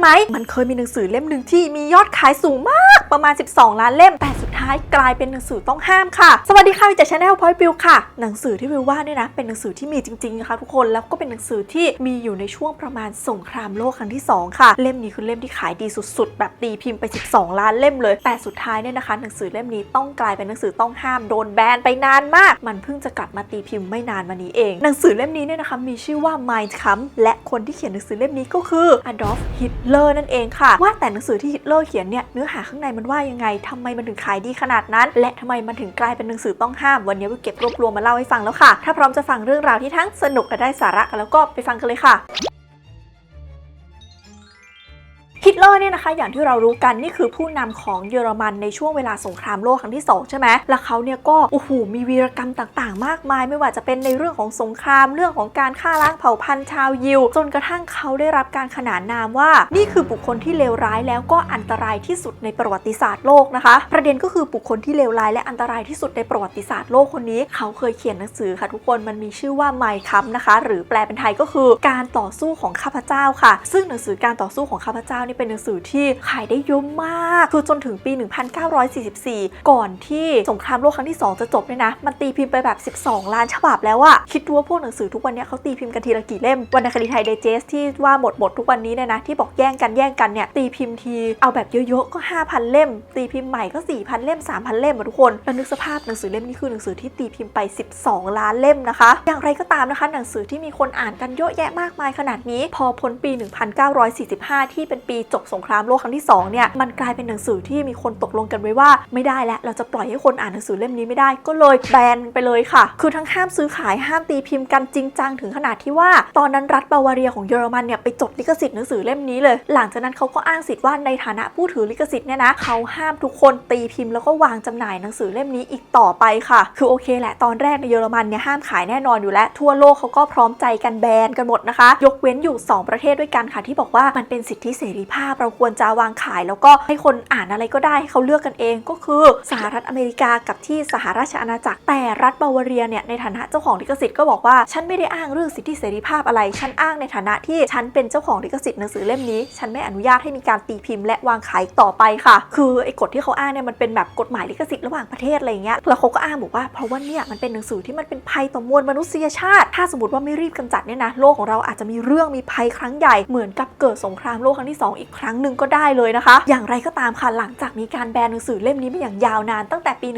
ไหม มันเคยมีหนังสือเล่มหนึ่งที่มียอดขายสูงมากประมาณ 12 ล้านเล่มแต่สุด ท้ายกลายเป็นหนังสือต้องห้ามค่ะ สวัสดีค่ะวิจากชาแนลพอยต์วิวค่ะ หนังสือที่วิวว่าเนี่ยนะ เป็นหนังสือที่มีจริงๆนะคะทุกคน แล้วก็เป็นหนังสือที่มีอยู่ในช่วงประมาณสงครามโลกครั้งที่ 2 ค่ะ เล่มนี้คือเล่มที่ขายดีสุดๆ แบบตีพิมพ์ไป 12 ล้านเล่มเลย แต่สุดท้ายเนี่ยนะคะ หนังสือเล่มนี้ต้องกลายเป็นหนังสือต้องห้ามโดนแบนไปนานมาก มันเพิ่งจะกลับมาตีพิมพ์ไม่นานมานี้เอง หนังสือเล่มนี้เนี่ยนะคะมีชื่อว่า Mein Kampf และคนที่เขียนหนังสือเล่มนี้ก็คือ Adolf Hitler นั่นเองค่ะ ว่าแต่หนังสือที่ฮิตเลอร์เขียนเนี่ยเนื้อหาข้างในมันว่ายังไงทำไมมันถึงขายดีขนาดนั้น และทำไมมันถึงกลายเป็นหนังสือต้องห้าม วันนี้วิวเก็บรวบรวมมาเล่าให้ฟังแล้วค่ะ ถ้าพร้อมจะฟังเรื่องราวที่ทั้งสนุกและได้สาระกันแล้วก็ไปฟังกันเลยค่ะ อร์เนี่ยนะคะ อย่างที่เรารู้กันนี่คือผู้นำของเยอรมันในช่วงเวลาสงครามโลกครั้งที่ 2 ใช่ไหมแล้วเขาเนี่ยก็โอ้โหมีวีรกรรมต่างๆ มากมาย ไม่ว่าจะเป็นในเรื่องของสงครามเรื่องของการฆ่าล้างเผ่าพันธุ์ชาวยิว จนกระทั่งเขาได้รับการขนานนามว่า นี่คือบุคคลที่เลวร้ายแล้วก็อันตรายที่สุดในประวัติศาสตร์โลกนะคะ ประเด็นก็คือบุคคลที่เลวร้ายและอันตรายที่สุดในประวัติศาสตร์โลกคนนี้ เขาเคยเขียนหนังสือค่ะทุกคนมันมีชื่อว่าไมคัมนะคะ หรือแปลเป็นไทยก็คือการต่อสู้ของข้าพเจ้าค่ะ ซึ่งหนังสือการต่อสู้ของข้าพเจ้านี่เป็นหนังสือที่ขายได้เยอะมาก คือจนถึงปี 1944 ก่อนที่สงครามโลกครั้งที่ 2 จะจบเนี่ยนะ มันตีพิมพ์ไปแบบ 12 ล้านฉบับแล้วอะคิดดูว่าพวกหนังสือทุกวันนี้เขาตีพิมพ์กันทีละกี่เล่มวรรณคดีไทยไดเจสที่ว่าหมดหมดทุกวันนี้เนี่ยนะที่บอกแย่งกันแย่งกันเนี่ยตีพิมพ์ทีเอาแบบเยอะๆก็ 5,000 เล่ม ตีพิมพ์ใหม่ก็ 4,000 เล่ม 3,000 เล่มอะทุกคนแล้วนึกสภาพหนังสือเล่มนี้คือหนังสือที่ตีพิมพ์ไป 12 ล้านเล่มนะคะ อย่างไรก็ตามนะคะ หนังสือที่มีคนอ่านกันเยอะแยะมากมายขนาดนี้ พอพ้นปี 1945 ที่เป็นปีจบสงครามโลกครั้งที่2เนี่ยมันกลายเป็นหนังสือที่มีคนตกลงกันไว้ว่าไม่ได้แล้วเราจะปล่อยให้คนอ่านหนังสือเล่มนี้ไม่ได้ก็เลยแบนไปเลยค่ะ คือทั้งห้ามซื้อขายห้ามตีพิมพ์กันจริงจังถึงขนาดที่ว่า ตอนนั้นรัฐบาวาเรียของเยอรมันเนี่ยไปจดลิขสิทธิ์หนังสือเล่มนี้เลย หลังจากนั้นเขาก็อ้างสิทธิ์ว่าในฐานะผู้ถือลิขสิทธิ์เนี่ยนะเขาห้ามทุกคนตีพิมพ์แล้วก็วางจำหน่ายหนังสือเล่มนี้อีกต่อไปค่ะ คือโอเคแหละตอนแรกในเยอรมันเนี่ยห้ามขายแน่นอนอยู่แล้ว ทั่วโลกเขาก็พร้อมใจกันแบนกันหมดนะคะ ยกเว้นอยู่ 2 ประเทศด้วยกันค่ะที่บอกว่ามันเป็นสิทธิเสรีภาพเราควรจะวางขาย แล้วก็ให้คนอ่านอะไรก็ได้ให้เขาเลือกกันเองก็คือสหรัฐอเมริกากับที่สหราชอาณาจักรแต่รัฐบาวาเรียเนี่ยในฐานะเจ้าของลิขสิทธิ์ก็บอกว่าฉันไม่ได้อ้างเรื่องสิทธิเสรีภาพอะไร ฉันอ้างในฐานะที่ฉันเป็นเจ้าของลิขสิทธิ์หนังสือเล่มนี้ ฉันไม่อนุญาตให้มีการตีพิมพ์และวางขายต่อไปค่ะ คือไอ้กฎที่เขาอ้างเนี่ยมันเป็นแบบกฎหมายลิขสิทธิ์ระหว่างประเทศอะไรเงี้ยแล้วเขาก็อ้างบอกว่าเพราะว่าเนี่ยมันเป็นหนังสือที่มันเป็นภัยต่อมวลมนุษยชาติ ถ้าสมมติว่าไม่รีบกำจัดเนี่ยนะโลกของเราอาจจะมีเรื่องมีภัยครั้งใหญ่เหมือนกับเกิดสงครามโลกครั้งที่สองอีกครั้งหนึ่งก็ได้เลยนะคะ อย่างไรก็ตามค่ะหลังจากมีการแบนหนังสือเล่มนี้มาอย่างยาวนานตั้งแต่ปี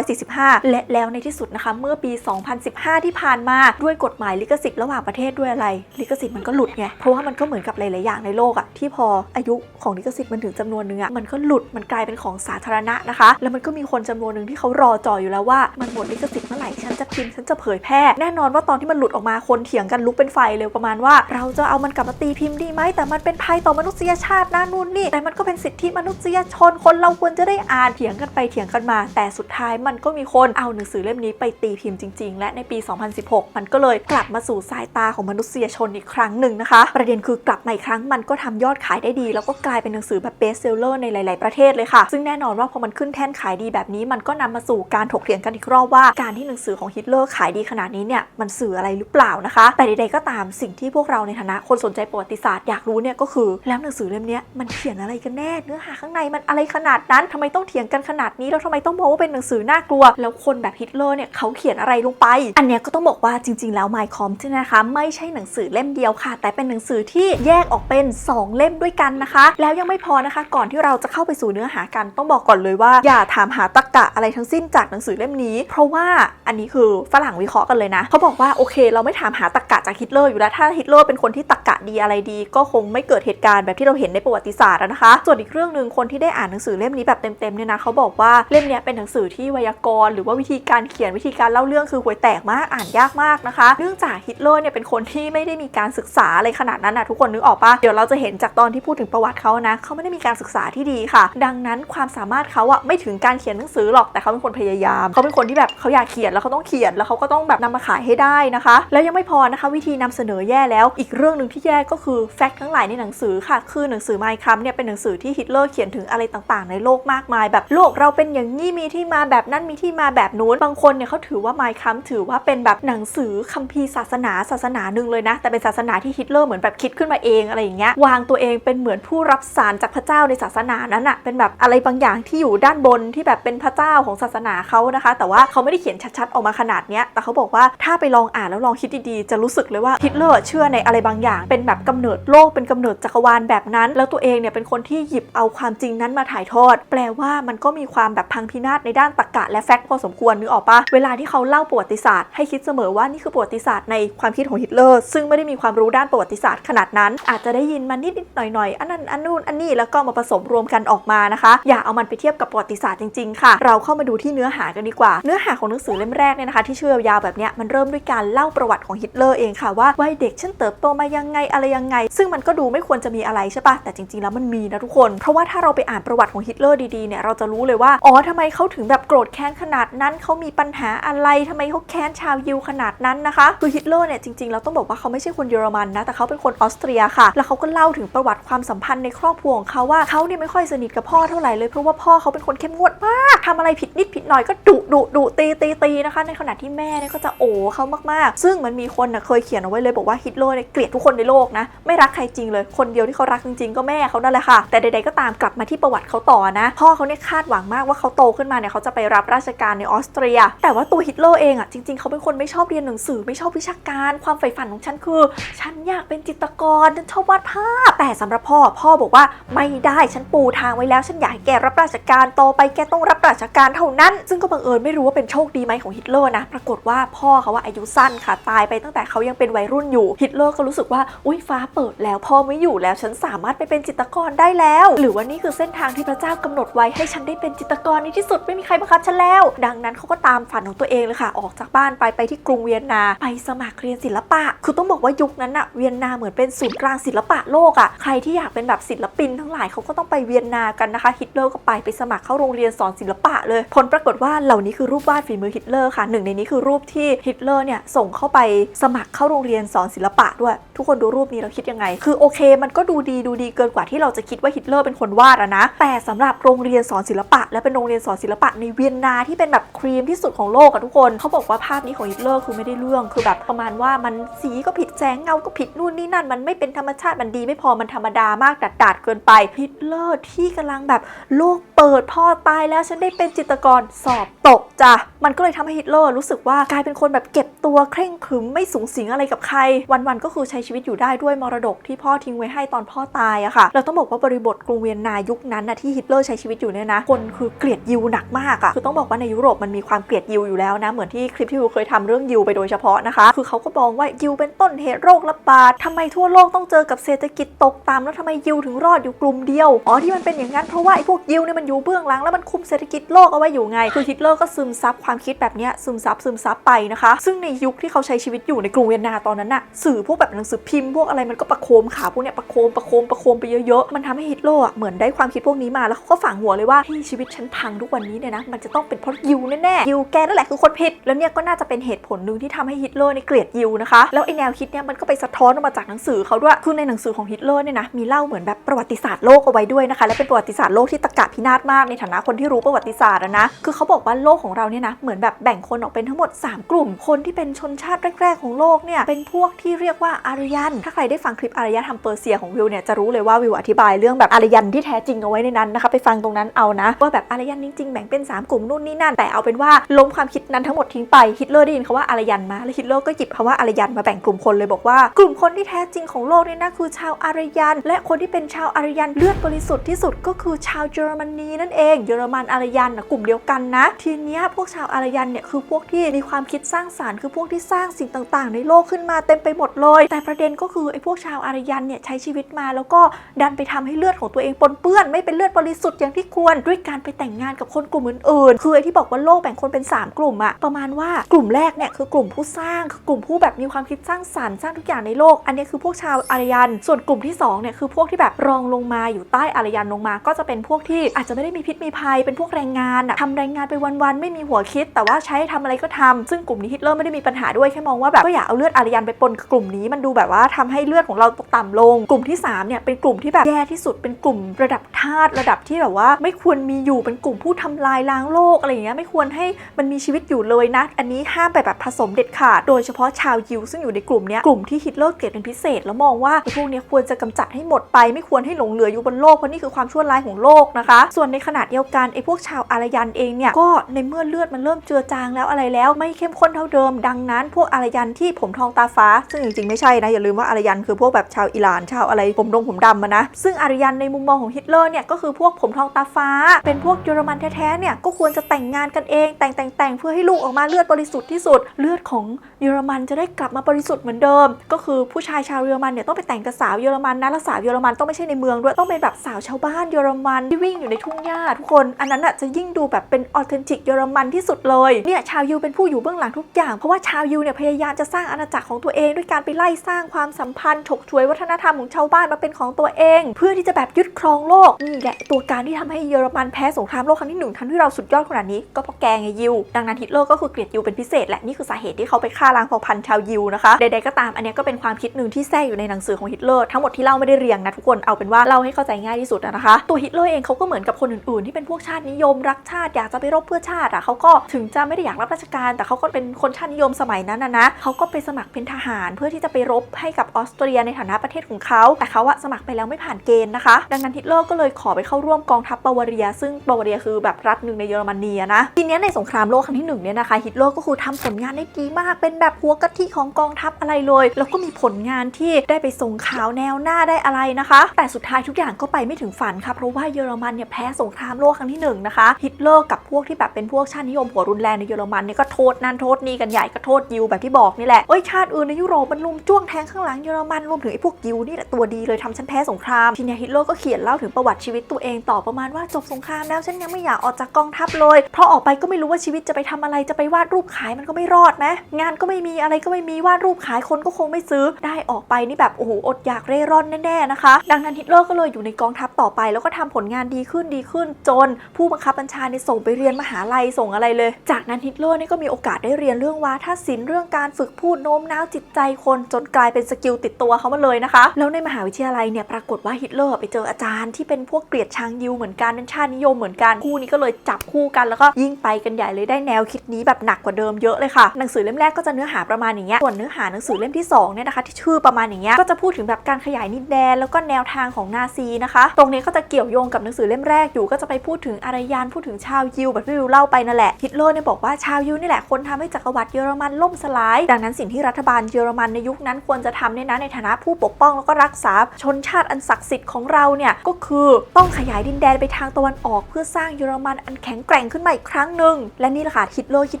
1945 และแล้วในที่สุดนะคะ เมื่อปี 2015 ที่ผ่านมาด้วยกฎหมายลิขสิทธิ์ระหว่างประเทศด้วยอะไร ลิขสิทธิ์มันก็หลุดไงเพราะว่ามันก็เหมือนกับหลายๆอย่างในโลกอะที่พออายุของลิขสิทธิ์มันถึงจำนวนหนึงอะมันก็หลุดมันกลายเป็นของสาธารณะนะคะ แล้วมันก็มีคนจำนวนหนึ่งที่เขารอจ่ออยู่แล้วว่ามันหมดลิขสิทธิ์เมื่อไหร่ฉันจะพิมพ์ฉันจะเผยแพร่แน่นอนว่าตอนที่มันหลุดออกมาคนเถียงกันลุกเป็นไฟเร็วประมาณว่า เราจะเอามันกลับมาตีพิมพ์ดีไหมแต่มันเป็นภัยต่อมนุษยชาตินะนู่นนี่ แต่มันก็เป็นสิทธิมนุษยชน คนเราควรจะได้อ่านเถียงกันไปเถียงกันมา แต่สุดท้ายมันก็มีคนเอาหนังสือเล่มนี้ไปตีพิมพ์จริง ๆ และในปี 2016 มันก็เลยกลับมาสู่สายตาของมนุษยชนอีกครั้งหนึ่งนะคะ ประเด็นคือกลับมาอีกครั้งมันก็ทำยอดขายได้ดี แล้วก็กลายเป็นหนังสือแบบเบสเซลเลอร์ในหลาย ๆ ประเทศเลยค่ะ ซึ่งแน่นอนว่าพอมันขึ้นแท่นขายดีแบบนี้ มันก็นำมาสู่การถกเถียงกันอีกรอบว่าการที่หนังสือของฮิตเลอร์ขายดีขนาดนี้เนี่ยมันสื่ออะไรหรือเปล่านะคะ แต่ใดๆก็ตามสิ่งที่พวกเราในฐานะคนสนใจประวัติศาสตร์อยากรู้เนี่ยก็คือแล้วหนังสือเล่มเนี้ยมันเขียนอะไรกันแน่เนื้อหาข้างในมันอะไรขนาดนั้นทำไมต้องเถียงกันขนาดนี้แล้วทำไมต้องมองว่าเป็นหนังสือน่ากลัว แล้วคนแบบฮิตเลอร์เนี่ยเขาเขียนอะไรลงไป อันเนี้ยก็ต้องบอกว่าจริง ๆ แล้วไมค์คอมที่นะคะ ไม่ใช่หนังสือเล่มเดียวค่ะ แต่เป็นหนังสือที่แยกออกเป็น 2 เล่มด้วยกันนะคะ แล้วยังไม่พอนะคะ ก่อนที่เราจะเข้าไปสู่เนื้อหากันต้องบอกก่อนเลยว่า อย่าถามหาตรรกะอะไรทั้งสิ้นจากหนังสือเล่มนี้ เพราะว่าอันนี้คือฝรั่งวิเคราะห์กันเลยนะเขาบอกว่าโอเค เราไม่ถามหาตรรกะจากฮิตเลอร์อยู่แล้วถ้าฮิตเลอร์เป็นคนที่ตรรกะดีอะไรดี ก็คงไม่เกิดเหตุการณ์แบบที่เราเห็นในประวัติศาสตร์นะคะ ส่วนอีกเรื่องหนึ่งคนที่ได้อ่านหนังสือเล่มนี้แบบเต็มๆเนี่ยนะเขาบอกว่าเล่มนี้เป็นหนังสือที่ไวยากรณ์หรือว่าวิธีการเขียนวิธีการเล่าเรื่องคือห่วยแตกมากอ่านยากมากนะคะ เนื่องจากฮิตเลอร์เนี่ยเป็นคนที่ไม่ได้มีการศึกษาอะไรขนาดนั้นนะทุกคนนึกออกปะเดี๋ยวเราจะเห็นจากตอนที่พูดถึงประวัติเขานะเขาไม่ได้มีการศึกษาที่ดีค่ะ ดังนั้นความสามารถเขาอะไม่ถึงการเขียนหนังสือหรอกแต่เขาเป็นคนพยายามเขาเป็นคนที่แบบเขาอยากเขียนแล้วเขาต้องเขียนแล้วเขาก็ต้องแบบนำมาขายให้ได้นะคะ แล้วยังไม่พอนะคะ วิธีนำเสนอแย่แล้ว อีกเรื่องหนึ่งที่แย่ก็คือแฟกต์ทั้งหลายในหนังสือค่ะคือคือหนังสือไมค์คัมเนี่ยเป็นหนังสือที่ฮิตเลอร์เขียนถึงอะไรต่างๆ ในโลกมากมายแบบโลกเราเป็นอย่างนี้มีที่มาแบบนั้นมีที่มาแบบนู้นบางคนเนี่ยเขาถือว่าไมค์คัมถือว่าเป็นแบบหนังสือคัมภีร์ศาสนาศาสนาหนึ่งเลยนะ แต่เป็นศาสนาที่ฮิตเลอร์เหมือนแบบคิดขึ้นมาเองอะไรอย่างเงี้ยวางตัวเองเป็นเหมือนผู้รับสารจากพระเจ้าในศาสนานั้นอะเป็นแบบอะไรบางอย่างที่อยู่ด้านบนที่แบบเป็นพระเจ้าของศาสนาเขานะคะ แต่ว่าเขาไม่ได้เขียนชัดๆออกมาขนาดเนี้ยแต่เขาบอกว่าถ้าไปลองอ่านแล้วลองคิดดีๆจะรู้สึกเลยว่าฮิตเลอร์เชื่อในอะไรบางอย่าง เป็นแบบกำเนิดโลกเป็นกำเนิดจักรวาลแบบนั้นแล้วตัวเองเนี่ยเป็นคนที่หยิบเอาความจริงนั้นมาถ่ายทอด แปลว่ามันก็มีความแบบพังพินาศในด้านตรรกะและแฟกต์พอสมควรนึกออกปะเวลาที่เขาเล่าประวัติศาสตร์ให้คิดเสมอว่านี่คือประวัติศาสตร์ในความคิดของฮิตเลอร์ ซึ่งไม่ได้มีความรู้ด้านประวัติศาสตร์ขนาดนั้น อาจจะได้ยินมานิดๆหน่อยๆอันนั้นอันนู่นอันนี้แล้วก็มาผสมรวมกันออกมานะคะ อย่าเอามันไปเทียบกับประวัติศาสตร์จริงๆค่ะ เราเข้ามาดูที่เนื้อหากันดีกว่า เนื้อหาของหนังสือเล่มแรกเนี่ยนะคะ ที่ชื่อยาวๆแบบเนี้ยมันเริ่มด้วยการเล่าประวัติของฮิตเลอร์เองค่ะว่าวัยเด็กฉันเติบโตมายังไงอะไรยังไง ซึ่งมันก็ดูไม่ควรจะมีอะไรใช่ปะแต่จริงๆ แล้วมันมีนะทุกคน เพราะว่าถ้าเราไปอ่านประวัติของฮิตเลอร์ดีๆเนี่ยเราจะรู้เลยว่า อ๋อทำไมเขาถึงแบบโกรธแค้นขนาดนั้นเขามีปัญหาอะไรทำไมเขาแค้นชาวยิวขนาดนั้นนะคะคือฮิตเลอร์เนี่ยจริงๆเราต้องบอกว่าเขาไม่ใช่คนเยอรมันนะแต่เขาเป็นคนออสเตรียค่ะ แล้วเขาก็เล่าถึงประวัติความสัมพันธ์ในครอบครัวของเขาว่าเขาเนี่ยไม่ค่อยสนิทกับพ่อเท่าไหร่เลยเพราะว่าพ่อเขาเป็นคนเข้มงวดมากทำอะไรผิดนิดผิดหน่อยก็ดุดุดุตีตีตีนะคะ ในขณะที่แม่เนี่ยก็จะโอเขามากๆ ซึ่งมันมีคนนะเคยเขียนเอาไว้เลยบอกว่าฮิตเลอร์เนี่ยเกลียดทุกคนในโลกนะไม่รักใครจริงเลยคนเดียวที่เขารักจริงก็แม่เขานั่นแหละค่ะ แต่ใดๆก็ตามกลับมาที่ประวัติเขาต่อนะ พ่อเขาเนี่ยคาดหวังมากว่าเขาโตขึ้นมาเนี่ยเขาจะไปรับราชการในออสเตรีย แต่ว่าตัวฮิตเลอร์เองอะจริงๆเขาเป็นคนไม่ชอบเรียนหนังสือไม่ชอบวิชาการ ความใฝ่ฝันของฉันคือ ฉันอยากเป็นจิตรกรฉันชอบวาดภาพ แต่สำหรับพ่อพ่อบอกว่าไม่ได้ฉันปูทางไว้แล้วฉันอยากให้แกรับราชการโตไปแกต้องรับราชการเท่านั้น ซึ่งก็บังเอิญไม่รู้ว่าเป็นโชคดีไหมของฮิตเลอร์นะ ปรากฏว่าพ่อเขาว่าอายุสั้นค่ะตายไปตั้งแต่เขายังเป็นวัยรุ่นอยู่ฮิตเลอร์ก็รู้สึกว่าอุ้ยฟ้าเปิดแล้วพ่อไม่อยู่แล้วฉันสามารถไปเป็นจิตรกรได้แล้ว หรือว่านี่คือเส้นทางที่พระเจ้ากำหนดไว้ให้ฉันได้เป็นจิตรกรในที่สุดไม่มีใครบังคับฉันแล้ว ดังนั้นเขาก็ตามฝันของตัวเองเลยค่ะ ออกจากบ้านไปไปที่กรุงเวียนนา ไปสมัครเรียนศิลปะ คือต้องบอกว่ายุคนั้นอะเวียนนาเหมือนเป็นศูนย์กลางศิลปะโลกอะใครที่อยากเป็นแบบศิลปินทั้งหลายเขาก็ต้องไปเวียนนากันนะคะฮิตเลอร์ก็ไปไปสมัครเข้าโรงเรียนสอนศิลปะเลย ผลปรากฏว่าเหล่านี้คือรูปวาดฝีมือฮิตเลอร์ค่ะหนึ่งในนี้คือรูปที่ฮิตเลอร์เนี่ยส่งเข้าไปสมัครเข้าโรงเรียนสอนศิลปะด้วยทุกคนดูรูปนี้เราคิดยังไง คือโอเค มันก็ดูดีดูดีเกินกว่าที่เราจะคิดว่าฮิตเลอร์เป็นคนวาดอะนะ แต่สำหรับโรงเรียนสอนศิลปะ และเป็นโรงเรียนสอนศิลปะในเวียนนาที่เป็นแบบครีมที่สุดของโลกอะทุกคนเขาบอกว่าภาพนี้ของฮิตเลอร์คือไม่ได้เรื่อง คือแบบประมาณว่ามันสีก็ผิดแสงเงาก็ผิดนู่นนี่นั่น มันไม่เป็นธรรมชาติมันดีไม่พอมันธรรมดามากดัดๆเกินไปฮิตเลอร์ที่กำลังแบบโลกเปิดพ่อตายแล้วฉันได้เป็นจิตรกรสอบตกจ้ะมันก็เลยทำให้ฮิตเลอร์รู้สึกว่ากลายเป็นคนแบบเก็บตัวเคร่งขรึมไม่สูงสิงอะไรกับใคร วันๆก็คือใช้ชีวิตอยู่ได้ด้วยมรดกที่พ่อทิ้งไว้ให้ตอนพ่อตายอะค่ะเราต้องบอกว่าบริบทกรุงเวียนนายุคนั้นนะที่ฮิตเลอร์ใช้ชีวิตอยู่เนี่ยนะคนคือเกลียดยิวหนักมากอะคือต้องบอกว่าในยุโรปมันมีความเกลียดยิวอยู่แล้วนะเหมือนที่คลิปที่วิวเคยทำเรื่องยิวไปโดยเฉพาะนะคะ คือเขาก็มองว่ายิวเป็นต้นเหตุโรคระบาดทำไมทั่วโลกต้องเจอกับเศรษฐกิจตกต่ำแล้วทำไมยิวถึงรอดอยู่กลุ่มเดียวอ๋อที่มันเป็นอย่างนั้นเพราะว่าไอ้พวกยิวเนี่ยมันอยู่เบื้องหลังแล้วมันคุมเศรษฐกิจโลกเอาไว้อยู่ไงคือฮิตเลอร์ก็ซึมซับความคิดแบบนี้ซึมซับซึมซับไปนะคะ ซึ่งในยุคที่เขาใช้ชีวิตอยู่ในกรุงเวียนนาตอนนั้นน่ะสื่อพวกแบบหนังสือพิมพ์พวกอะไรมันก็ประโคมขาพวกเนี้ยประโคมประโคมประโคมไปเยอะๆ มันทำให้ฮิตเลอร์อะเหมือนได้ความคิดพวกนี้มาแล้วเขาก็ฝังหัวเลยว่าที่ชีวิตฉันพังทุกวันนี้เนี่ยนะมันจะต้องเป็นเพราะยิวแน่ๆยิวแกนั่นแหละคือคนผิดแล้วเนี่ยก็น่าจะเป็นเหตุผลหนึ่งที่ทำให้ฮิตเลอร์เนี่ยเกลียดยิวนะคะแล้วไอแนวคิดเนี่ยมันก็ไปสะท้อนออกมาจากหนังสือเขาด้วยคือในหนังสือของฮิตเลอร์เนี่ยนะมีเล่าเหมือนแบบประวัติศาสตร์โลกเอาไว้ด้วยนะคะและเป็นประวัติศาสตร์โลกที่ตะกะพินาศมากในฐานะคนที่รู้ประวัติศาสตร์นะคือเขาบอกว่าโลกของเราเนี่ยนะเหมือนแบบแบ่งคนออกเป็นทั้งหมด 3 กลุ่ม คนที่เป็นชนชาติแรก ๆของโลกเนี่ยเป็นพวกที่เรียกว่าอารยัน ถ้าใครได้ฟังคลิปอารยธรรมเปอร์เซียของวิวเนี่ยจะรู้เลยว่าวิวอธิบายเรื่องแบบอารยันที่แท้จริงเอาไว้ในนั้นนะคะไปฟังตรงนั้นเอานะว่าแบบอารยันจริงๆแบ่งเป็น 3 กลุ่มนู่นนี่นั่นแต่เอาเป็นว่าล้มความคิดนั้นทั้งหมดทิ้งไปฮิตเลอร์ได้ยินคำว่าอารยันมาแล้วฮิตเลอร์ก็หยิบคำว่าอารยันมาแบ่งกลุ่มคนเลยบอกว่ากลุ่มคนที่แท้จริงของโลกเนี่ยนะคือชาวอารยัน และคนที่เป็นชาวอารยันเลือดบริสุทธิ์ที่สุดก็คือชาวเยอรมนีนั่นเองเยอรมันอารยันนะกลุ่มเดียวกันนะ ทีเนี้ยพวกชาวอารยันเนี่ยคือพวกที่มีความคิดสร้างสารรค์คือพวกที่สร้างสิ่งต่างๆ ในโลกขึ้นมาเต็มไปหมดเลยแต่ประเด็นก็คือไอ้พวกชาวอารยันเนี่ยใช้ชีวิตมาแล้วก็ดันไปทำให้เลือดของตัวเองปนเปื้อน ไม่เป็นเลือดบริสุทธิ์อย่างที่ควรด้วยการไปแต่งงานกับคนกลุ่มอื่นๆ คือไอ้ที่บอกว่าโลกแบ่งคนเป็น 3 กลุ่มอะประมาณว่ากลุ่มแรกเนี่ยคือกลุ่มผู้สร้างคือกลุ่มผู้แบบมีความคิดสร้างสรรค์สร้างทุกอย่างในโลก อันนี้คือพวกชาวอารยัน ส่วนกลุ่มที่2เนี่ยคือพวกที่แบบรองลงมาอยู่ใต้อารยันลงมา ก็จะเป็นพวกที่อาจจะไม่ได้มีพิษมีภัยเป็นพวกแรงงานอะทำแรงงานไปวันๆไม่มีหัวคิด แต่ว่าใช้ทำอะไรก็ทำซึ่งกลุ่มนี้ฮิตเลอร์ไม่ได้มีปัญหาด้วยแค่มองว่าแบบก็อยาเอาเลือดอารยันไปปนกลุ่มนี้มันดูแบบแบบว่าทำให้เลือดของเราตกต่ำลง กลุ่มที่3เนี่ยเป็นกลุ่มที่แบบแย่ที่สุดเป็นกลุ่มระดับทาสระดับที่แบบว่า ไม่ควรมีอยู่เป็นกลุ่มผู้ทำลายล้างโลกอะไรอย่างเงี้ยไม่ควรให้มันมีชีวิตอยู่เลยนะ อันนี้ห้ามไปแบบผสมเด็ดขาด โดยเฉพาะชาวยิวซึ่งอยู่ในกลุ่มเนี้ยกลุ่มที่ฮิตเลอร์เกลียดเป็นพิเศษ แล้วมองว่าไอ้พวกเนี้ยควรจะกำจัดให้หมดไป ไม่ควรให้หลงเหลืออยู่บนโลกเพราะนี่คือความชั่วร้ายของโลกนะคะ ส่วนในขณะเดียวกันไอ้พวกชาวอารยันเองเนี่ยก็ในเมื่อเลือดมันเริ่มเจือจางแล้วอะไรแล้ว ไม่เข้มข้นเท่าเดิม ดังนั้น พวกอารยันที่ผมทองตาฟ้า ซึ่งจริงๆไม่ใช่นะอย่าลืมว่าอารยันคือพวกแบบชาวอิหร่านชาวอะไรผมดงผมดำมานะ ซึ่งอารยันในมุมมองของฮิตเลอร์เนี่ยก็คือพวกผมทองตาฟ้า เป็นพวกเยอรมันแท้ๆเนี่ยก็ควรจะแต่งงานกันเอง แต่งแต่งแต่งเพื่อให้ลูกออกมาเลือดบริสุทธิ์ที่สุด เลือดของเยอรมันจะได้กลับมาบริสุทธิ์เหมือนเดิม ก็คือผู้ชายชาวเยอรมันเนี่ยต้องไปแต่งกับสาวเยอรมันนะแล้วสาวเยอรมันต้องไม่ใช่ในเมืองด้วยต้องเป็นแบบสาวชาวบ้านเยอรมันที่วิ่งอยู่ในทุ่งหญ้าทุกคนอันนั้นอะจะยิ่งดูแบบเป็นออเทนติกเยอรมันที่สุดเลยเนี่ยชาวยูเป็นผู้อยู่เบื้องหลังทุกอย่างเพราะว่าชาวยูเนี่ยพยายามจะสร้างอาณาจักรของตัวเองด้วยการไปไล่สร้างความสัมพันธ์ฉกฉวยวัฒนธรรมของชาวบ้านมาเป็นของตัวเอง เพื่อที่จะแบบยึดครองโลกนี่แหละตัวการที่ทำให้เยอรมันแพ้สงครามโลกครั้งที่หนึ่งทั้งที่เราสุดยอดขนาดนี้ก็เพราะแกไงยิวดังนั้นฮิตเลอร์ก็คือเกลียดยิวเป็นพิเศษแหละนี่คือสาเหตุที่เขาไปฆ่าล้างเผ่าพันธุ์ชาวยิวนะคะใดๆก็ตามอันนี้ก็เป็นความคิดหนึ่งที่แทรกอยู่ในหนังสือของฮิตเลอร์ทั้งหมดที่เล่าไม่ได้เรียงนะทุกคนเอาเป็นว่าเล่าให้เข้าใจง่ายที่สุดนะคะตัวฮิตเลอร์เองเขาก็เหมือนกับคนอื่นๆ ที่เป็นพวกชาตินิยมรักชาติอยากจะไปรบเพื่อชาติอะเขาก็ถึงจะไม่ได้อยากรับราชการ แต่เขาก็เป็นคนชาตินิยมสมัยนั้นนะนะเขาก็ไปสมัครเป็นทหารเพื่อที่จะไปรบให้กับออสเตรียในฐานะประเทศของเขาแต่เขาอะสมัครไปแล้วไม่ผ่านเกณฑ์นะคะ ดังนั้นฮิตเลอร์ก็เลยขอไปเข้าร่วมกองทัพบาวาเรีย ซึ่งบาวาเรียคือแบบรัฐหนึ่งในเยอรมนีอะนะทีนี้ในสงครามโลกครั้งที่หนึ่งเนี่ยนะคะฮิตเลอร์ก็คือทำผลงานได้ดีมากเป็นแบบหัวกะทิของกองทัพอะไรเลย แล้วก็มีผลงานที่ได้ไปส่งข่าวแนวหน้าได้อะไรนะคะ แต่สุดท้ายทุกอย่างก็ไปไม่ถึงฝันค่ะเพราะว่าเยอรมันเนี่ยแพ้สงครามโลกครั้งที่หนึ่งนะคะฮิตเลอร์กับพวกที่แบบเป็นพวกชาตินิยมหัวรุนแรงในเยอรมันเนี่ยก็โทษนั่นโทษนี่กันใหญ่ก็โทษยิวแบบที่บอกนี่แหละเอ้ยชาติอื่นในยุโรปมันลุมจ้วงแทงข้างหลังเยอรมันรวมถึงไอ้พวกยิวนี่แหละตัวดีเลยทำฉันแพ้สงครามทีเนี้ฮิตเลอร์ก็เขียนเล่าถึงประวัติชีวิตตัวเองต่อประมาณว่าจบสงครามแล้วฉันยังไม่อยากออกจากกองทัพเลย เพราะออกไปก็ไม่รู้ว่าชีวิตจะไปทำอะไรจะไปวาดรูปขายมันก็ไม่รอดไหมงานก็ไม่มีอะไรก็ไม่มีวาดรูปขายคนก็คงไม่ซื้อ ได้ออกไปนี่แบบโอ้โหอดอยากเร่ร่อนแน่ๆนะคะ ดังนั้นฮิตเลอร์ก็เลยอยู่ในกองทัพต่อไป แล้วก็ทำผลงานดีขึ้นดีขึ้นจน ผู้บังคับบัญชาเนี่ยส่งไปเรียนมหาลัยส่งอะไรเลย จากนั้นฮิตเลอร์นี่ก็มีโอกาสได้เรียนเรื่องวาทศิลป์เรื่องการฝึกพูดโน้มน้าวจิตใจคนจนกลายายเป็นสกิลติดตัวเขามาเลยนะคะ แล้วในมหาวิทยาลัยเนี่ยปรากฏว่าฮิตเลอร์ไปเจออาจารย์ที่เป็นพวกเกลียดชังยิวเหมือนกันเป็นชาตินิยมเหมือนกันคู่นี้ก็เลยจับคู่กันแล้วก็ยิ่งไปกันใหญ่เลยได้แนวคิดนี้แบบหนักกว่าเดิมเยอะเลยค่ะหนังสือเล่มแรกก็จะเนื้อหาประมาณอย่างเงี้ยส่วนเนื้อหาหนังสือเล่มที่สองเนี่ยนะคะที่ชื่อประมาณอย่างเงี้ยก็จะพูดถึงแบบการขยายนินแดนแล้วก็แนวทางของนาซีนะคะ ตรงนี้ก็จะเกี่ยวโยงกับหนังสือเล่มแรกอยู่ก็จะไปพูดถึงอารยานพูดถึงชาวยิวแบบที่วิวเล่าไปนั่นแหละฮิตเลอร์เนี่ยบอกว่าชาวยิวนี่แหละคนทำให้จักรวรรดิเยอรมันล่มสลาย ดังนั้นสิ่งที่รัฐบาลเยอรมันในยุคนั้นควรจะทำเนี่ยนะในฐานะผู้ปกป้องแล้วก็รักษาชนชาติอันศักดิ์สิทธิ์ของเราเนี่ยก็คือต้องขยายดินแดนไปทางตะวันออก เพื่อสร้างเยอรมันอันแข็งแกร่งขึ้นมาอีกครั้งหนึ่งและนี่แหละค่ะฮิตเลอร์คิด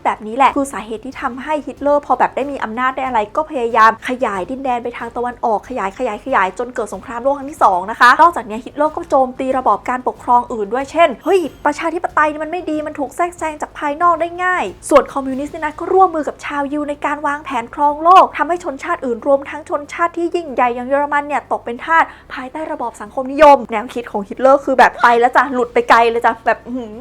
แบบนี้แหละคือสาเหตุที่ทำให้ฮิตเลอร์พอแบบได้มีอำนาจได้อะไร ก็พยายามขยายดินแดนไปทางตะวันออกขยายขยายขยายจนเกิดสงครามโลกครั้งที่สองนะคะนอกจากนี้ฮิตเลอร์ก็โจมตีระบอบการปกครองอื่นด้วยเช่นเฮ้ยประชาธิปไตยนี่มันไม่ดีมันถูกแทรกแซงจากภายนอกได้ง่าย ส่วนคอมมิวนิสต์เนี่ยนะก็ร่วมมือกับชาวยิวในการวางแผนครองโลกทำให้ชนชาติอื่นรวมทั้งชนชาติที่ยิ่งใหญ่อย่างเยอรมันเนี่ยตกเป็นทาสภายใต้ระบอบสังคมนิยม แนวคิดของฮิตเลอร์คือแบบไปแล้วจ้ะหลุดไปไกลเลยจ้ะแบบ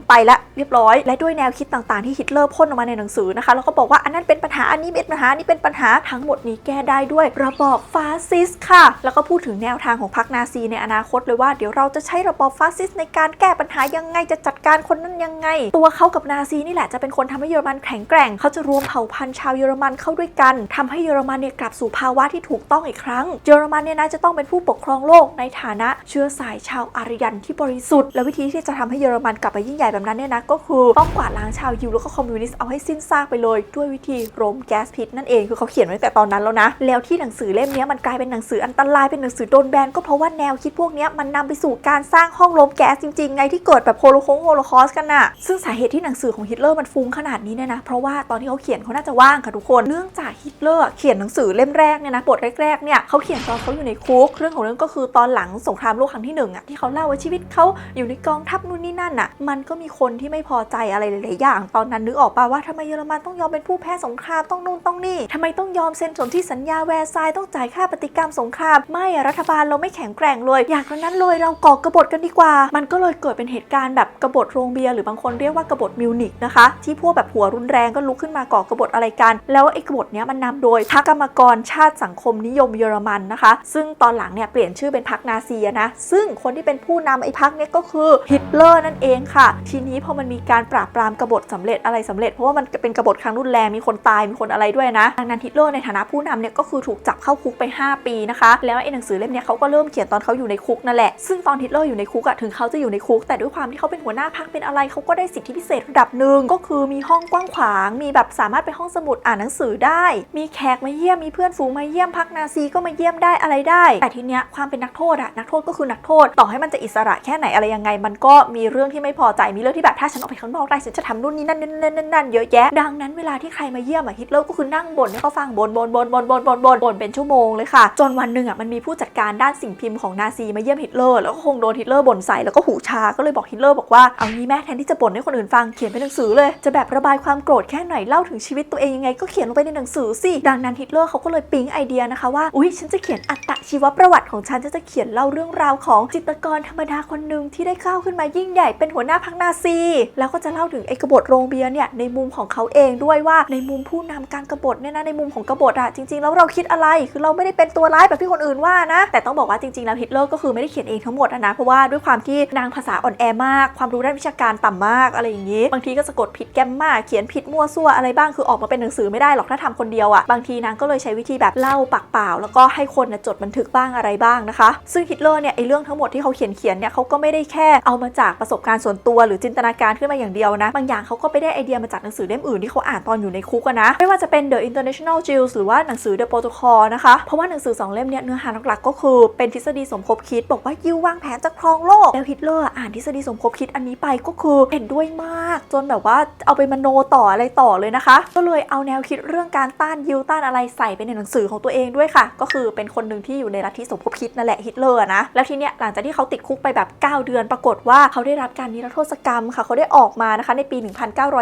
ไปละเรียบร้อย และด้วยแนวคิดต่างๆที่ฮิตเลอร์พ่นออกมาในหนังสือนะคะแล้วก็บอกว่าอันนั้นเป็นปัญหาอันนี้เป็นปัญหาอันนี้เป็นปัญหาทั้งหมดนี้แก้ได้ด้วยระบอบฟาสซิสต์ค่ะ แล้วก็พูดถึงแนวทางของพรรคนาซีในอนาคตเลยว่าเดี๋ยวเราจะใช้ระบอบฟาสซิสต์ในการแก้ปัญหายังไงจะจัดการคนนั้นยังไง ตัวเขากับนาซีนี่แหละจะเป็นคนทำให้เยอรมันแข็งแกร่งเขาจะรวมเผ่าพันธุ์ชาวเยอรมันเข้าด้วยกันทำให้เยอรมันเนี่ยกลับสู่ภาวะที่ถูกต้องอีกครั้ง เยอรมันเนี่ยนะจะต้องเป็นผู้ปกครองโลกในฐานะเชื้อสายชาวอารยันที่บริสุทธิ์ และวิธีที่จะทำให้เยอรมันกลับไปยิ่งใหญ่แบบนั้นเนี่ยนะก็คือต้องกวาดล้างชาวยิวแล้วก็คอมมิวนิสต์เอาให้สิ้นซากไปเลยด้วยวิธีรมแก๊สพิษนั่นเองคือเขาเขียนไว้แต่ตอนนั้นแล้วนะ แล้วที่หนังสือเล่มนี้มันกลายเป็นหนังสืออันตรายเป็นหนังสือโดนแบนก็เพราะว่าแนวคิดพวกนี้มันนำไปสู่การสร้างห้องลมแก๊สจริงๆไงที่เกิดแบบโฮโลคงโฮโลคอสกันน่ะซึ่งสาเหตุที่หนังสือของฮิตเลอร์มันฟุ้งขนาดนี้เนี่ยนะเพราะว่าตอนที่เขาเขียนเขาน่าจะว่างค่ะทุกคนเนื่องจากฮิตเลอร์เขียนหนังสือเล่มแรกเนี่ยนะบทแรกๆเนี่ยเขาเขียนตอนเขาอยู่ในคุก เรื่องของเรื่องก็คือตอนหลังสงครามโลกครั้งที่หนึ่งอะที่เขาเล่าว่าชีวิตเขาอยู่ในกองทัพนู่นนี่นั่นอะมันก็มีคนที่ไม่พอใจอะไรหลายๆอย่าง ตอนนั้นนึกออกป่าว่าทำไมเยอรมันต้องยอมเป็นผู้แพ้สงครามต้องนู่นต้องนี่ทำไมต้องยอมเซ็นสนธิสัญญาแวร์ซายน์ต้องจ่ายค่าปฏิกรรมสงคราม ไม่รัฐบาลเราไม่แข็งแกร่งเลย อยากนั้นเลยเราก่อกบฏกันดีกว่า มันก็เลยเกิดเป็นเหตุการณ์แบบกบฏโรงเบียร์หรือบางคนเรียกว่ากบฏมิวนิกนะคะ ที่พวกแบบหัวรุนแรงก็ลุกขึ้นมาก่อกบฏอะไรกัน แล้วไอ้กบฏเนี้ยมันนำโดยพรรคกรรมกรชาติสังงคมนิยมเยอรมันนะคะ ซึ่งตอนหลังเนี่ยเปลี่ยนชื่อเป็นพรรคนาซีนะ ซึ่งคนที่เป็นผู้นำไอ้พรรคเนี่ยก็คือฮิตเลอร์นั่นเองค่ะ ทีนี้พอมันมีการปราบปรามกบฏสำเร็จอะไรสำเร็จ เพราะว่ามันเป็นกบฏครั้งรุนแรงมีคนตายมีคนอะไรด้วยนะดังนั้นฮิตเลอร์ในฐานะผู้นำเนี่ยก็คือถูกจับเข้าคุกไป 5 ปีนะคะ แล้วไอ้หนังสือเล่มเนี้ยเขาก็เริ่มเขียนตอนเขาอยู่ในคุกนั่นแหละ ซึ่งตอนฮิตเลอร์อยู่ในคุกอะถึงเขาจะอยู่ในคุก แต่ด้วยความที่เขาเป็นหัวหน้าพรรคเป็นอะไรเขาก็ได้สิทธิพิเศษระดับหนึ่งก็คือมีห้องกว้างขวาง มีแบบสามารถไปห้องสมุดอ่านหนังสือได้ มีแขกมาเยี่ยมมีเพื่อนฝูงมาเยี่ยมพรรคนาซีก็มาเยี่ยมได้อะไรได้ แต่ทีเนี้ยความเป็นนักโทษอะนักโทษก็คือนักโทษ ต่อให้มันจะอิสระแค่ไหนอะไรยังไง มันก็มีเรื่องที่ไม่พอใจมีเรื่องที่แบบถ้าฉันออกไปข้างนอกได้ฉันจะทำนู่นนี่นั่นนั่นนั่นนั่นเยอะแยะ ดังนั้นเวลาที่ใครมาเยี่ยมอะฮิตเลอร์ก็คือนั่งบ่นให้เขาฟังบ่นบ่นบ่นบ่นบ่นบ่นบ่นบ่นเป็นชั่วโมงเลยค่ะ จนวันหนึ่งอะมันมีผู้จัดการด้านสิ่งพิมพ์ของนาซีมาเยี่ยมฮิตเลอร์แล้วก็คงโดนฮิตเลอร์บ่นใส่แล้วก็หูชาก็เลยบอกฮิตเลอร์บอกว่าเอางี้แม่แทนที่จะบ่นให้คนอื่นฟังเขียนเป็นหนังสือเลย จะแบบระบายความโกรธแค่ไหนเล่าถึงชีวิตตัวเองยังไงก็เขียนลงไปในหนังสือสิดังนั้นฮิตเลอร์เขาก็เลยปิ๊งไอเดียนะคะว่า อุ๊ยฉันจะเขียนอัตชีวประวัติของฉันฉันจะเขียนเล่าเรื่องราวของจิตรกรธรรมดาคนหนึ่งที่ได้ก้าวขึ้นมายิ่งใหญ่เป็นหัวหน้าพรรคนาซี แล้วก็จะเล่าถึงไอ้กบฏโรงเบียร์เนี่ยในมุมของเขาเองด้วยว่าในมุมผู้นำการกบฏเนี่ยนะในมุมของกบฏอะจริงๆแล้วเราคิดอะไรคือเราไม่ได้เป็นตัวร้ายแบบที่คนอื่นว่านะ แต่ต้องบอกว่าจริงๆแล้วฮิตเลอร์ก็คือไม่ได้เขียนเองทั้งหมดนะเพราะว่าด้วยความที่นางภาษาอ่อนแอมาก ความรู้ด้านวิชาการต่ำมากอะไรอย่างนี้บางทีก็สะกดผิดแกมมาเขียนผิดมั่วซั่วอะไรบ้างคือออกมาเป็นหนังสือไม่ได้หรอกถ้าทำคนเดียวอะบางทีนางก็เลยใช้วิธีแบบเล่าปากเปล่า แล้วก็ให้คนนะจดบันทึกบ้างอะไรบ้างนะคะ ซึ่งฮิตเลอร์เนี่ยไอเรื่องทั้งหมดที่เขาเขียนเขียนเนี่ยเขาก็ไม่ได้แค่เอามาจากประสบการณ์ส่วนตัว หรือจินตนาการขึ้นมาอย่างเดียวนะ บางอย่างเขาก็ไปได้ไอเดียมาจากหนังสือเล่มอื่นที่เขาอ่านตอนอยู่ในคุกนะ ไม่ว่าจะเป็น The International Jews หรือว่าหนังสือ The Protocol นะคะ เพราะว่าหนังสือสองเล่มเนี่ยเนื้อหาหลักๆก็คือเป็นทฤษฎีสมคบคิด บอกว่ายิววางแผนจะครองโลก แล้วฮิตเลอร์อ่านทฤษฎีสมคบคิดอันนี้ไปก็คือเห็นด้วยมาก จนแบบว่าเอาไปมโนต่ออะไรต่อเลยนะคะ ก็เลยเอาแนวคิดเรื่องการต้านยิวต้านอะไรใส่ไปในหนังสือของตัวเองด้วยค่ะ ก็คือเป็นคนหนึ่งที่อยู่ในลัทธิสมคบคิดนั่นแหละฮิตเลอร์นะ แล้วทีเนี้ยหลังจากที่เขาติดคุกไปแบบ 9 เดือนปรากฏว่าเขาได้รับการนิรโทษกรรมค่ะ เขาได้ออกมานะคะในปี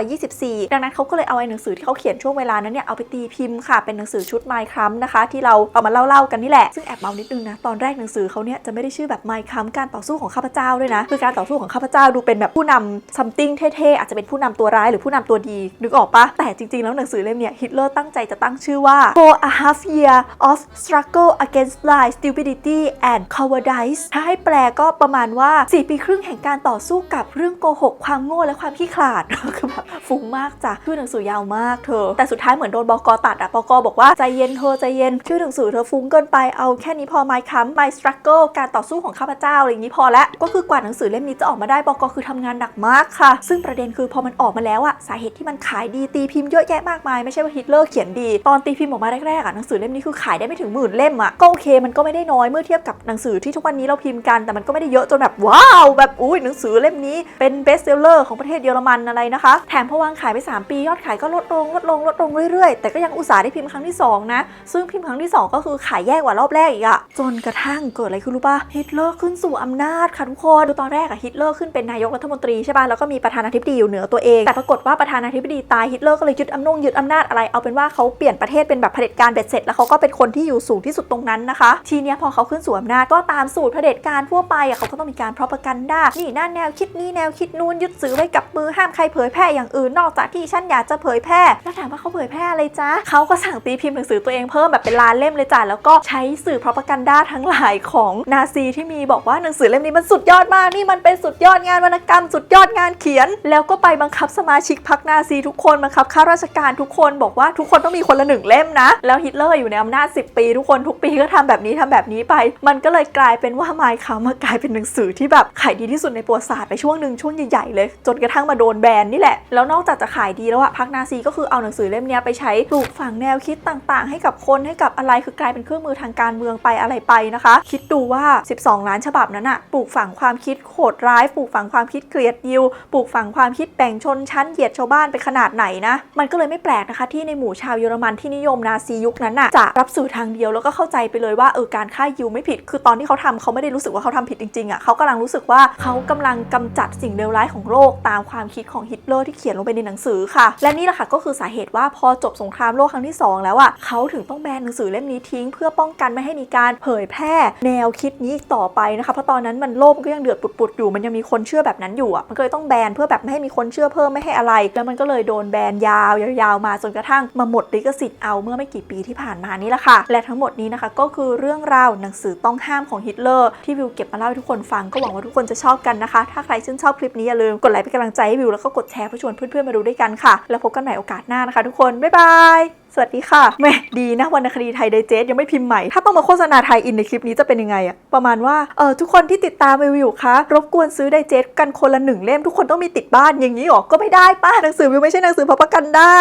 1924 ดังนั้นเขาก็เลยเอาไอ้หนังสือที่เขาเขียนช่วงเวลานั้นเนี่ยเอาไปตีพิมพ์ค่ะเป็นหนังสือชุด My คัมนะคะที่เราเอามาเล่าๆกันนี่แหละซึ่งแอบเมานิดนึงนะตอนแรกหนังสือเขาเนี่ยจะไม่ได้ชื่อแบบ My คัมการต่อสู้ของข้าพเจ้าด้วยนะคือการต่อสู้ของข้าพเจ้าดูเป็นแบบผู้นำ something เท่ๆอาจจะเป็นผู้นำตัวร้ายหรือผู้นำตัวดีนึกออกปะแต่จริงๆแล้วหนังสือเล่มเนี่ยฮิตเลอร์ตั้งใจจะตั้งชื่อว่า For a half year of struggle against lies stupidity and cowardice ถ้าให้แปลก็ประมาณว่า 4 ปีครึ่งแห่งการต่อสู้กับเรื่องโกหก ความโง่และความขี้ขลาด คือแบบฟุ้งมากจ้ะชื่อหนังสือยาวมากเธอ แต่สุดท้ายเหมือนโดนบกตัดอะบกบอกว่า ใจเย็นเธอใจเย็น ชื่อหนังสือเธอฟุ้งเกินไปเอาแค่นี้พอ My c a m My Struggle การต่อสู้ของข้าพเจ้าอะไรอย่างนี้พอแล้วก็คือกว่าหนังสือเล่มนี้จะออกมาได้บกคือทำงานหนักมากค่ะ ซึ่งประเด็นคือพอมันออกมาแล้วอะสาเหตุที่มันขายดีตีพิมพ์เยอะแยะมากมายไม่ใช่ว่าฮิตเลอร์เขียนดี ตอนตีพิมพ์ออกมาแรกๆอะหนังสือเล่มนี้คือขายได้ไม่ถึงหมื่นเล่มอะก็โอเคมันก็ไม่ได้น้อยเมื่อเทียบกับหนังสือที่ทุกวันนี้เราพิมพ์กันแต่มันก็ไม่ได้เยอะจนแบบว้าวแบบอุ้ยหนังสือเล่มนี้เป็นเบสเซลเลอร์ของประเทศเยอรมันอะไรนะคะแถมพอวางขายไป 3 ปียอดขายก็ลดลงลดลงลดลงเรื่อยๆ แต่ก็ยังอุตส่าห์ได้พิมพ์ครั้งที่2นะซึ่งพิมพ์ครั้งที่ 2 ก็คือขายแย่กว่ารอบแรกอีกอะจนกระทั่งเกิดอะไรขึ้นรู้ปะฮิตเลอร์ขึ้นสู่อำนาจค่ะทุกคนคือตอนแรกอะฮิตเลอร์ขึ้นเป็นนายกรัฐมนตรีใช่ป่ะแล้วก็มีประธานาธิบดีอยู่เหนือตัวเองแต่ปรากฏว่าประธานาธิบดีตายฮิตเลอร์ก็เลยยึดอำนงยึดอำนาจอะไรเอาเป็นว่าเขาเปลี่ยนประเทศเป็นแบบเผด็จการเบ็ดเสร็จแล้วเขาก็เป็นคนที่อยู่สูงที่สุดตรงนั้นนะคะ ทีเนี้ยพอเขาขึ้นสู่อำนาจก็ตามสูตรเผด็จการทั่วไปอะเขาก็ต้องมีการพรอพกันด้านี่นั่นแนวคิดนี้แนวคิดนู้นยึดสื่อไว้กับมือห้ามใครเผยแพร่อย่างอื่นนอกจากที่ฉันอยากจะเผยแพร่แล้วถามว่าเขาเผยแพร่อะไรจ๊ะเขาก็สั่งตีพิมพ์หนังสือตัวเองเพิ่มแบบเป็นล้านเล่มเลยจ้ะแล้วก็ใช้สื่อพรอพกันด้าทั้งหลายของนาซีที่มีบอกว่าหนังสือเล่มนี้มันสุดยอดมากนี่มันเป็นสุดยอดงานวรรณกรรมสุดยอดงานเขียน แล้วก็ไปบังคับสมาชิกพรรคนาซีทุกคนบังคับข้าราชการทุกคนบอกว่าทุกคนต้องมีคนละหนึ่งเล่มนะ แล้วฮิตเลอร์อยู่ในอำนาจ 10 ปี ทุกคนทุกปีก็ทำแบบนี้ทำแบบนี้ไป มันก็เลยกลายเป็นว่าไมค์คามากลายเป็นหนังสือที่แบบขายดีที่สุดในประวัติศาสตร์ไปช่วงหนึ่งช่วงใหญ่ๆเลย จนกระทั่งมาโดนแบนนี่แหละ แล้วนอกจากจะขายดีแล้วอะพรรคนาซีก็คือเอาหนังสือเล่มนี้ไปใช้ปลูกฝังแนวคิดต่างๆ ให้กับคนให้กับอะไรคือกลายเป็นเครื่องมือทางการเมืองไปอะไรไปนะคะ คิดดูว่า 12 ล้านฉบับนั้นอะปลูกฝังความคิดโหดร้ายปลูกฝังความคิดเกลียดยิวปลูกฝังความคิดแบ่งชนชั้นเหยียดชาวบ้านไปขนาดไหนนะ มันก็เลยไม่แปลกนะคะที่ในหมู่ชาวเยอรมันที่นิยมนาซียุคนั้นน่ะจะรับสื่อทางเดียวแล้วก็เข้าใจไปเลยว่าเออการฆ่ายิวไม่ผิด คือตอนที่เขาทำเขาไม่ได้รู้สึกว่าเขาทำผิดจริงๆอะ่ะเขากำลังรู้สึกว่าเขากำลังกำจัดสิ่งเลวร้ายของโลกตามความคิดของฮิตเลอร์ที่เขียนลงไปในหนังสือค่ะ และนี่แหละค่ะก็คือสาเหตุว่าพอจบสงครามโลกครั้งที่สองแล้วอะ่ะเขาถึงต้องแบนหนังสือเล่มนี้ทิ้ง เพื่อป้องกันไม่ให้มีการเผยแพร่แนวคิดนี้อีกต่อไปนะคะเพราะตอนนั้นมันโลกมันก็ยังเดือดปุดๆอยู่ มันยังมีคนเชื่อแบบนั้นอยู่อะ่ะมันก็เลยต้องแบนเพื่อแบบไม่ให้มีคนเชื่อเพิ่มไม่ให้อะไร แล้วมันก็เลยโดนแบนยาวยาวๆมาจนกระทั่งมาหมดลิขสิทธิ์เอาเมื่อไม่กี่ปีที่ผ่านมานี่แหละค่ะ และทั้งหมดนี้นะคะก็คือเรื่องราวหนังสือต้องห้ามของฮิตเลอร์ที่วิวเก็บมาเล่าให้ทุกคนฟังก็หวังว่าทุกคนจะชอบกันนะคะ ถ้าใครชื่นชอบคลิปนี้อย่าลืมกดไลค์เป็นกำลังใจให้วิวแล้วก็กดแชร์เพื่อชวนเพื่อนๆมาดูด้วยกันค่ะ แล้วพบกันใหม่โอกาสหน้านะคะ ทุกคนบ๊ายบาย สวัสดีค่ะแม่ดีนะวรรณคดีไทยไดเจสยังไม่พิมพ์ใหม่ ถ้าต้องมาโฆษณาไทยอินในคลิปนี้จะเป็นยังไงอะประมาณว่า เออทุกคนที่ติดตามวิวอยู่คะรบกวนซื้อไดเจสกันคนละหนึ่งเล่มทุกคนต้องมีติดบ้านอย่างนี้หรอ ก็ไม่ได้ป้าหนังสือวิวไม่ใช่หนังสือพประกันด้า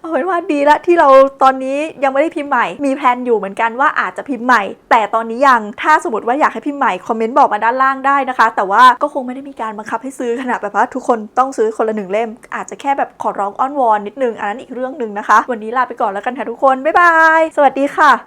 เอาเป็นว่าดีละที่เราตอนนี้ยังไม่ได้พิมพ์ใหม่ มีแพลนอยู่เหมือนกันว่าอาจจะพิมพ์ใหม่ แต่ตอนนี้ยังถ้าสมมติว่าอยากให้พิมพ์ใหม่คอมเมนต์บอกมาด้านล่างได้นะคะ แต่ว่าก็คงไม่ได้มีการบังคับให้ซื้อขนาดแบบว่าทุกคนต้องซื้อคนละหนึ่งเล่ม อาจจะแค่แบบขอร้องอ้อนวอนนิดนึงอันนั้นอีกเรื่องหนึ่งนะคะ วันนี้ลาไปก่อนแล้วกันค่ะทุกคน บ๊ายบาย สวัสดีค่ะ